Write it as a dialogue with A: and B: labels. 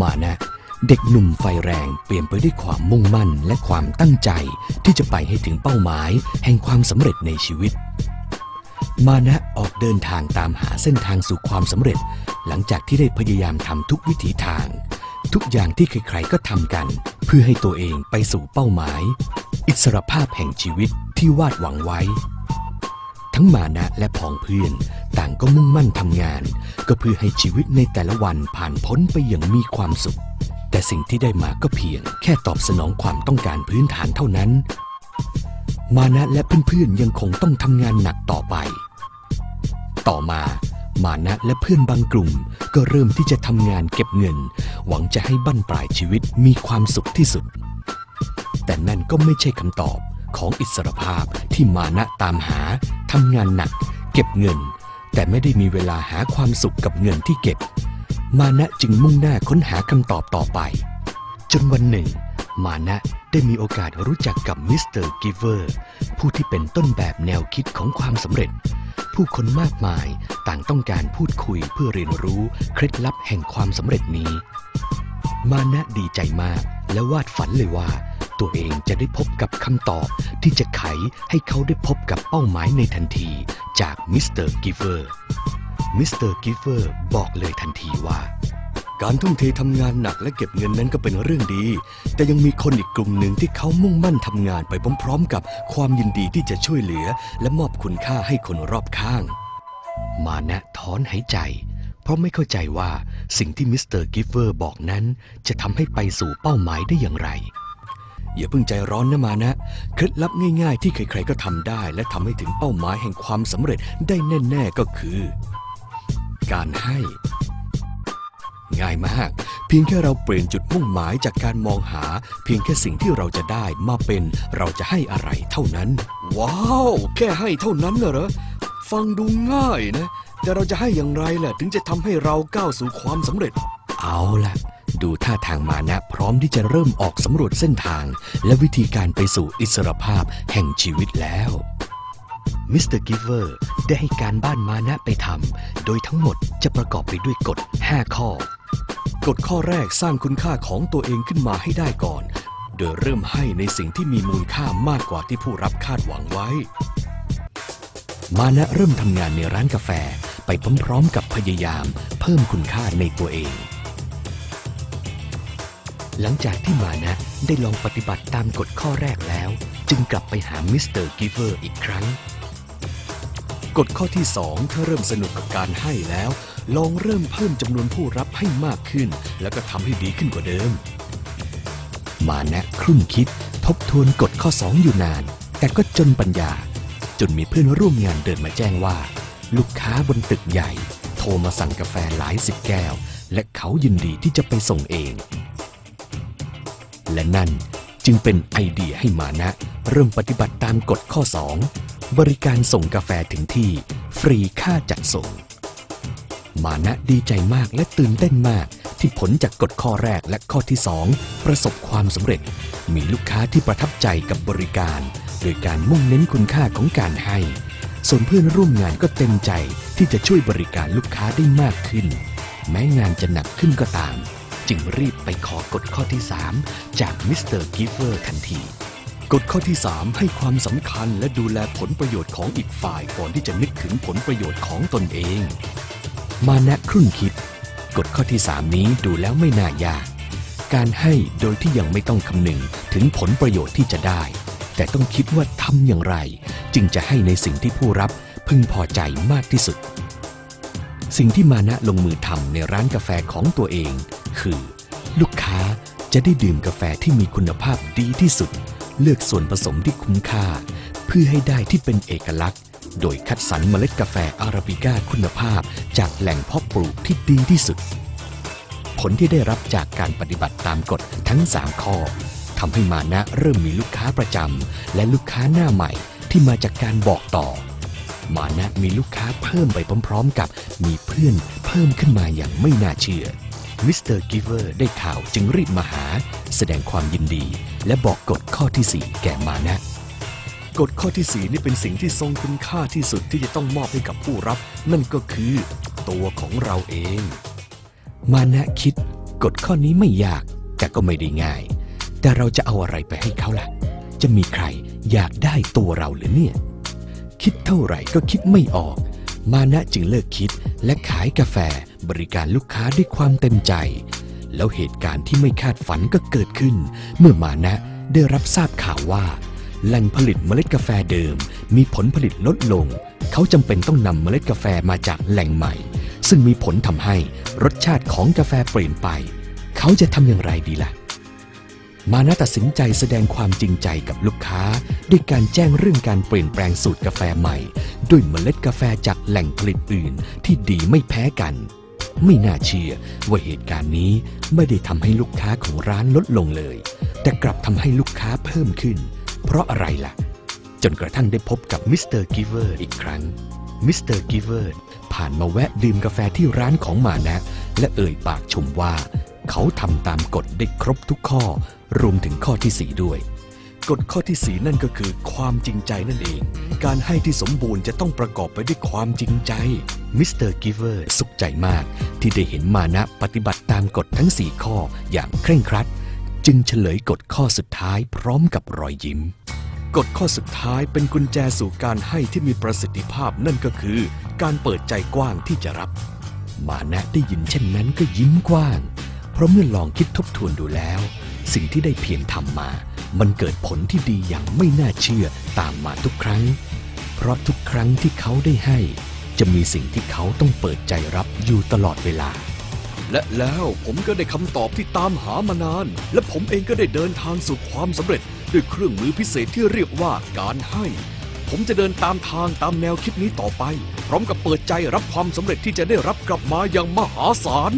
A: มานะ เด็กหนุ่มไฟแรงเปลี่ยนไปด้วยความมุ่งมั่นและความตั้งใจที่จะไปให้ถึงเป้าหมาย แห่งความสำเร็จในชีวิต มานะออกเดินทางตามหาเส้นทางสู่ความสำเร็จ หลังจากที่ได้พยายามทำทุกวิถีทาง ทุกอย่างที่ใครๆก็ทำกัน เพื่อให้ตัวเองไปสู่เป้าหมาย อิสรภาพแห่งชีวิตที่วาดหวังไว้ ทั้งมานะและพองเพื่อน ต่างก็มุ่งมั่นทำงาน ก็เพื่อให้ชีวิตในแต่ละวันผ่านพ้นไปอย่างมีความสุข แต่สิ่งที่ได้มาก็เพียง แค่ตอบสนองความต้องการพื้นฐานเท่านั้น มานะและเพื่อนๆยังคงต้องทำงานหนักต่อไป ต่อมามานะและเพื่อนบางกลุ่ม ก็เริ่มที่จะทำงานเก็บเงิน หวังจะให้บั้นปลายชีวิตมีความสุขที่สุด แต่นั่นก็ไม่ใช่คำตอบของอิสรภาพที่มานะตามหา ทำงานหนัก เก็บเงิน แต่ไม่ได้มีเวลาหาความสุขกับเงินที่เก็บ มานะจึงมุ่งหน้าค้นหาคำตอบต่อไป จนวันหนึ่ง มานะได้มีโอกาสรู้จักกับมิสเตอร์กิเวอร์ผู้ที่เป็นต้นแบบแนวคิดของความสำเร็จ ผู้คนมากมายต่างต้องการพูดคุยเพื่อเรียนรู้เคล็ดลับแห่งความสำเร็จนี้ มานะดีใจมากและวาดฝันเลยว่า ตัวเองจะได้พบกับคำตอบที่จะไขให้เขาได้พบกับเป้าหมายในทันทีจากมิสเตอร์กิฟเวอร์มิสเตอร์กิฟเวอร์บอกเลยทันทีว่า การทุ่มเททำงานหนักและเก็บเงินนั้นก็เป็นเรื่องดี แต่ยังมีคนอีกกลุ่มหนึ่งที่เขามุ่งมั่นทำงานไปพร้อมๆ กับความยินดีที่จะช่วยเหลือ และมอบคุณค่าให้คนรอบข้าง มานะถอนหายใจ เพราะไม่เข้าใจว่าสิ่งที่มิสเตอร์กิฟเวอร์บอกนั้นจะทำให้ไปสู่เป้าหมายได้อย่างไร อย่าเพิ่งใจร้อนนะมานะ เคล็ดลับง่ายๆ ที่ใครๆก็ทำได้ และทำให้ถึงเป้าหมายแห่งความสำเร็จได้แน่ๆก็คือ การให้ ง่ายมาก เพียงแค่เราเปลี่ยนจุดมุ่งหมายจากการมองหา เพียงแค่สิ่งที่เราจะได้มาเป็นเราจะให้อะไรเท่านั้น ว้าว แค่ให้เท่านั้นเหรอฟังดูง่ายนะ แต่เราจะให้อย่างไรล่ะ ถึงจะทำให้เราก้าวสู่ความสำเร็จ เอาล่ะ ดูท่าทางมานะพร้อมที่จะเริ่มออกสำรวจเส้นทาง และวิธีการไปสู่อิสรภาพแห่งชีวิตแล้วมิสเตอร์กิฟเวอร์ได้ให้การบ้านมานะไปทำ โดยทั้งหมดจะประกอบไปด้วยกฎ 5 ข้อ กฎข้อแรกสร้างคุณค่าของตัวเองขึ้นมาให้ได้ก่อน โดยเริ่มให้ในสิ่งที่มีมูลค่ามากกว่าที่ผู้รับคาดหวังไว้ มานะเริ่มทำงานในร้านกาแฟไปพร้อมๆกับพยายาม เพิ่มคุณค่าในตัวเอง หลังจากที่มานะได้ลองปฏิบัติตามกฎข้อแรกแล้ว จึงกลับไปหามิสเตอร์กิฟเวอร์อีกครั้ง กฎข้อที่ 2 ถ้าเริ่มสนุกกับการให้แล้ว ลองเริ่มเพิ่มจำนวนผู้รับให้มากขึ้น แล้วก็ทำให้ดีขึ้นกว่าเดิม มานะครุ่นคิดทบทวนกฎข้อ 2 อยู่นาน แต่ก็จนปัญญา จนมีเพื่อนร่วมงานเดินมาแจ้งว่า ลูกค้าบนตึกใหญ่ โทรมาสั่งกาแฟหลายสิบแก้ว และเขายินดีที่จะไปส่งเอง และนั่นจึงเป็นไอเดียให้มานะ เริ่มปฏิบัติตามกฎข้อ 2 บริการส่งกาแฟถึงที่ ฟรีค่าจัดส่ง มานะดีใจมากและตื่นเต้นมากที่ผลจากกฎข้อแรกและข้อที่ 2 ประสบความสำเร็จ มีลูกค้าที่ประทับใจกับบริการ โดยการมุ่งเน้นคุณค่าของการให้ ส่วนเพื่อนร่วมงานก็เต็มใจที่จะช่วยบริการลูกค้าได้มากขึ้น แม้งานจะหนักขึ้นก็ตาม จึงรีบไปขอกฎข้อที่ 3 จากมิสเตอร์กิฟเวอร์ทันทีกฎข้อที่ 3 ให้ความสำคัญและดูแลผลประโยชน์ของอีกฝ่ายก่อนที่จะนึกถึงผลประโยชน์ของตนเอง มานะครุ่นคิดกฎข้อที่ 3 นี้ดูแล้วไม่น่ายาก การให้โดยที่ยังไม่ต้องคำนึงถึงผลประโยชน์ที่จะได้ แต่ต้องคิดว่าทำอย่างไร จึงจะให้ในสิ่งที่ผู้รับพึงพอใจมากที่สุด สิ่งที่มานะลงมือทำในร้านกาแฟของตัวเอง คือ ลูกค้าจะได้ดื่มกาแฟที่มีคุณภาพดีที่สุด เลือกส่วนผสมที่คุ้มค่า เพื่อให้ได้ที่เป็นเอกลักษณ์ โดยคัดสรรเมล็ดกาแฟอาราบิก้าคุณภาพ จากแหล่งเพาะปลูกที่ดีที่สุด ผลที่ได้รับจากการปฏิบัติตามกฎทั้ง 3 ข้อทำให้มานะเริ่มมีลูกค้าประจำและลูกค้าหน้าใหม่ที่มาจากการบอกต่อมานะมีลูกค้าเพิ่มไปพร้อม ๆ กับมีเพื่อนเพิ่มขึ้นมาอย่างไม่น่าเชื่อ มิสเตอร์กิฟเวอร์ได้ข่าวจึงรีบมาหา แสดงความยินดี และบอกกฎข้อที่ 4 แก่มานะ กฎข้อที่ 4 นี่เป็นสิ่งที่ทรงคุณค่าที่สุดที่จะต้องมอบให้กับผู้รับ นั่นก็คือ ตัวของเราเอง มานะคิด กฎข้อนี้ไม่ยาก แต่ก็ไม่ได้ง่าย แต่เราจะเอาอะไรไปให้เขาล่ะ จะมีใครอยากได้ตัวเราหรือเนี่ย คิดเท่าไหร่ก็คิดไม่ออก มานะจึงเลิกคิดและขายกาแฟ บริการลูกค้าด้วยความเต็มใจ แล้วเหตุการณ์ที่ไม่คาดฝันก็เกิดขึ้น เมื่อมานะได้รับทราบข่าวว่า แหล่งผลิตเมล็ดกาแฟเดิม มีผลผลิตลดลง เขาจำเป็นต้องนำเมล็ดกาแฟมาจากแหล่งใหม่ ซึ่งมีผลทำให้รสชาติของกาแฟเปลี่ยนไป เขาจะทำอย่างไรดีล่ะมานะตัดสินใจแสดงความจริงใจกับลูกค้า ด้วยการแจ้งเรื่องการเปลี่ยนแปลงสูตรกาแฟใหม่ ด้วยเมล็ดกาแฟจากแหล่งผลิตอื่นที่ดีไม่แพ้กัน ไม่น่าเชื่อว่าเหตุการณ์นี้ไม่ได้ทำให้ลูกค้าของร้านลดลงเลย แต่กลับทำให้ลูกค้าเพิ่มขึ้น เพราะอะไรล่ะ จนกระทั่งได้พบกับมิสเตอร์กิเวอร์อีกครั้งมิสเตอร์กิเวอร์ผ่านมาแวะดื่มกาแฟที่ร้านของมานะ และเอ่ยปากชมว่า เขาทำตามกฎได้ครบทุกข้อ รวมถึงข้อที่4ด้วย กฎข้อที่ 4 นั่นก็คือ ความจริงใจนั่นเอง การให้ที่สมบูรณ์จะต้องประกอบไปด้วยความจริงใจมิสเตอร์กิเวอร์สุขใจมาก ที่ได้เห็นมานะปฏิบัติตามกฎทั้ง 4 ข้ออย่างเคร่งครัด จึงเฉลยกฎข้อสุดท้ายพร้อมกับรอยยิ้มกฎข้อสุดท้ายเป็นกุญแจสู่การให้ที่มีประสิทธิภาพนั่นก็คือ การเปิดใจกว้างที่จะรับ มานะได้ยินเช่นนั้นก็ยิ้มกว้าง เพราะเมื่อลองคิดทบทวนดูแล้ว สิ่งที่ได้เพียรทำมา มันเกิดผลที่ดีอย่างไม่น่าเชื่อตามมาทุกครั้ง เพราะทุกครั้งที่เขาได้ให้ จะมีสิ่งที่เขาต้องเปิดใจรับอยู่ตลอดเวลา และแล้วผมก็ได้คำตอบที่ตามหามานาน และผมเองก็ได้เดินทางสู่ความสำเร็จ ด้วยเครื่องมือพิเศษที่เรียกว่าการให้ ผมจะเดินตามทางตามแนวคิดนี้ต่อไป พร้อมกับเปิดใจรับความสำเร็จที่จะได้รับกลับมาอย่างมหาศาล